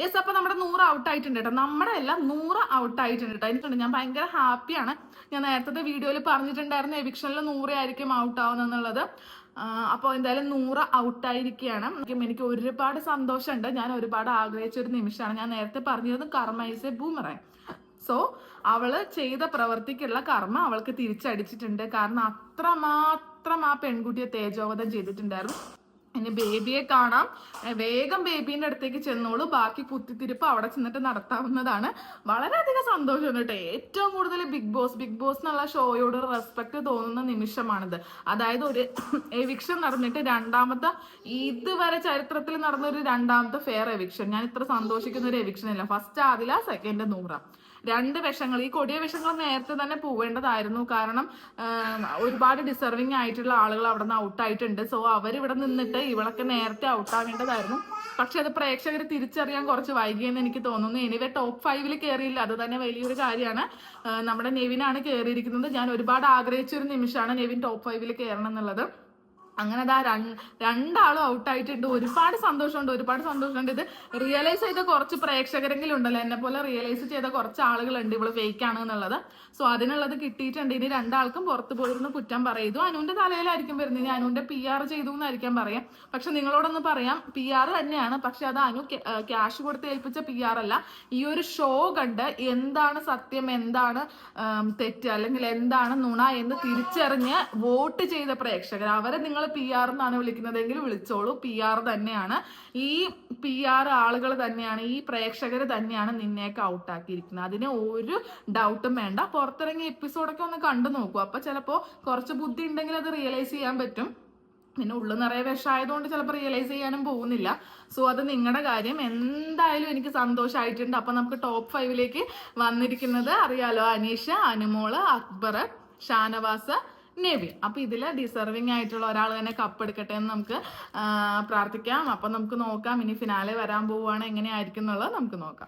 Yes അപ്പൊ നമ്മുടെ നൂറ് ഔട്ട് ആയിട്ടുണ്ട് കേട്ടോ നമ്മുടെ എല്ലാം നൂറ് ഔട്ട് ആയിട്ടുണ്ട് കേട്ടോ എനിക്കുണ്ട് ഞാൻ ഭയങ്കര ഹാപ്പിയാണ് ഞാൻ നേരത്തെ വീഡിയോയിൽ പറഞ്ഞിട്ടുണ്ടായിരുന്നു എവിക്ഷനിൽ നൂറ് ആയിരിക്കും ഔട്ട് ആവുന്നെന്നുള്ളത് അപ്പോൾ എന്തായാലും നൂറ് ഔട്ട് ആയിരിക്കുകയാണ്. എനിക്ക് ഒരുപാട് സന്തോഷമുണ്ട്. ഞാൻ ഒരുപാട് ആഗ്രഹിച്ച ഒരു നിമിഷമാണ്. ഞാൻ നേരത്തെ പറഞ്ഞത് എ ബൂമറായി സോ അവൾ ചെയ്ത പ്രവർത്തിക്കുള്ള കർമ്മ അവൾക്ക് തിരിച്ചടിച്ചിട്ടുണ്ട്. കാരണം അത്രമാത്രം ആ പെൺകുട്ടിയെ തേജോവധം ചെയ്തിട്ടുണ്ടായിരുന്നു. ഇനി ബേബിയെ കാണാം. വേഗം ബേബീന്റെ അടുത്തേക്ക് ചെന്നോളൂ. ബാക്കി കുത്തിത്തിരിപ്പ് അവിടെ ചെന്നിട്ട് നടത്താവുന്നതാണ്. വളരെയധികം സന്തോഷം കേട്ടോ. ഏറ്റവും കൂടുതൽ ബിഗ് ബോസ് ബിഗ് ബോസ് എന്നുള്ള ഷോയോട് റെസ്പെക്ട് തോന്നുന്ന നിമിഷമാണിത്. അതായത് ഒരു എവിക്ഷൻ നടന്നിട്ട് രണ്ടാമത്തെ ഇതുവരെ ചരിത്രത്തിൽ നടന്ന ഒരു രണ്ടാമത്തെ ഫെയർ എവിക്ഷൻ ഞാൻ ഇത്ര സന്തോഷിക്കുന്ന ഒരു എവിക്ഷൻ ഇല്ല ഫസ്റ്റ് ആദില സെക്കൻഡ് നൂറ. രണ്ട് വിഷങ്ങൾ ഈ കൊടിയ വിഷങ്ങൾ നേരത്തെ തന്നെ പോവേണ്ടതായിരുന്നു. കാരണം ഒരുപാട് ഡിസർവിങ് ആയിട്ടുള്ള ആളുകൾ അവിടെ നിന്ന് ഔട്ടായിട്ടുണ്ട് സോ അവരിവിടെ നിന്നിട്ട് ഇവളൊക്കെ നേരത്തെ ഔട്ടാവേണ്ടതായിരുന്നു പക്ഷെ അത് പ്രേക്ഷകർ തിരിച്ചറിയാൻ കുറച്ച് വൈകിയെന്ന് എനിക്ക് തോന്നുന്നു. എനിവേ ടോപ്പ് ഫൈവിൽ കയറിയില്ല അത് തന്നെ വലിയൊരു കാര്യമാണ്. നമ്മുടെ നെവിനാണ് കയറിയിരിക്കുന്നത് ഞാൻ ഒരുപാട് ആഗ്രഹിച്ചൊരു നിമിഷമാണ് നെവിൻ ടോപ്പ് ഫൈവിൽ കയറണം എന്നുള്ളത്. അങ്ങനെ അതാ രണ്ടാളും ഔട്ടായിട്ടുണ്ട്. ഒരുപാട് സന്തോഷമുണ്ട് ഒരുപാട് സന്തോഷമുണ്ട്. ഇത് റിയലൈസ് ചെയ്ത കുറച്ച് പ്രേക്ഷകരെങ്കിലും ഉണ്ടല്ലോ എന്നെ പോലെ റിയലൈസ് ചെയ്ത കുറച്ച് ആളുകളുണ്ട് ഇവൾ ഫേക്ക് ആണ് എന്നുള്ളത്. സോ അതിനുള്ളത് കിട്ടിയിട്ടുണ്ട്. ഇനി രണ്ടാൾക്കും പുറത്ത് പോയിരുന്നു കുറ്റം പറയുന്നു അനുവിന്റെ തലയിലായിരിക്കും വരുന്നത്. ഇനി അനുവിന്റെ പി ആർ ചെയ്തു എന്നായിരിക്കാം പറയാം. പക്ഷെ നിങ്ങളോടൊന്ന് പറയാം. പി ആർ തന്നെയാണ്. പക്ഷെ അത് അനു ക്യാഷ് കൊടുത്ത് ഏൽപ്പിച്ച പി ആർ അല്ല. ഈ ഒരു ഷോ കണ്ട് എന്താണ് സത്യം എന്താണ് തെറ്റ് അല്ലെങ്കിൽ എന്താണ് നുണ എന്ന് തിരിച്ചറിഞ്ഞ് വോട്ട് ചെയ്ത പ്രേക്ഷകർ. അവരെ നിങ്ങൾ പി ആർ എന്നാണ് വിളിക്കുന്നതെങ്കിൽ വിളിച്ചോളൂ. പി ആർ തന്നെയാണ്. ഈ പി ആർ ആളുകൾ തന്നെയാണ്. ഈ പ്രേക്ഷകർ തന്നെയാണ് നിന്നെയൊക്കെ ഔട്ടാക്കിയിരിക്കുന്നത് അതിന് ഒരു ഡൗട്ടും വേണ്ട. പുറത്തിറങ്ങിയ എപ്പിസോഡൊക്കെ ഒന്ന് കണ്ടു നോക്കൂ. അപ്പൊ ചിലപ്പോ കുറച്ച് ബുദ്ധി ഉണ്ടെങ്കിൽ അത് റിയലൈസ് ചെയ്യാൻ പറ്റും. പിന്നെ ഉള്ളു നിറയെ വിഷമായതുകൊണ്ട് ചിലപ്പോൾ റിയലൈസ് ചെയ്യാനും പോകുന്നില്ല. സോ അത് നിങ്ങളുടെ കാര്യം. എന്തായാലും എനിക്ക് സന്തോഷമായിട്ടുണ്ട് അപ്പൊ നമുക്ക് ടോപ്പ് ഫൈവിലേക്ക് വന്നിരിക്കുന്നത് അറിയാലോ. അനീഷ അനുമോൾ അക്ബർ ഷാനവാസ് നെവിൻ അപ്പൊ ഇതിൽ ഡിസർവിങ് ആയിട്ടുള്ള ഒരാൾ തന്നെ കപ്പ് എടുക്കട്ടെ എന്ന് നമുക്ക് പ്രാർത്ഥിക്കാം. അപ്പൊ നമുക്ക് നോക്കാം. ഇനി ഫിനാലെ വരാൻ പോവുകയാണ്. എങ്ങനെയായിരിക്കും എന്നുള്ളത് നമുക്ക് നോക്കാം.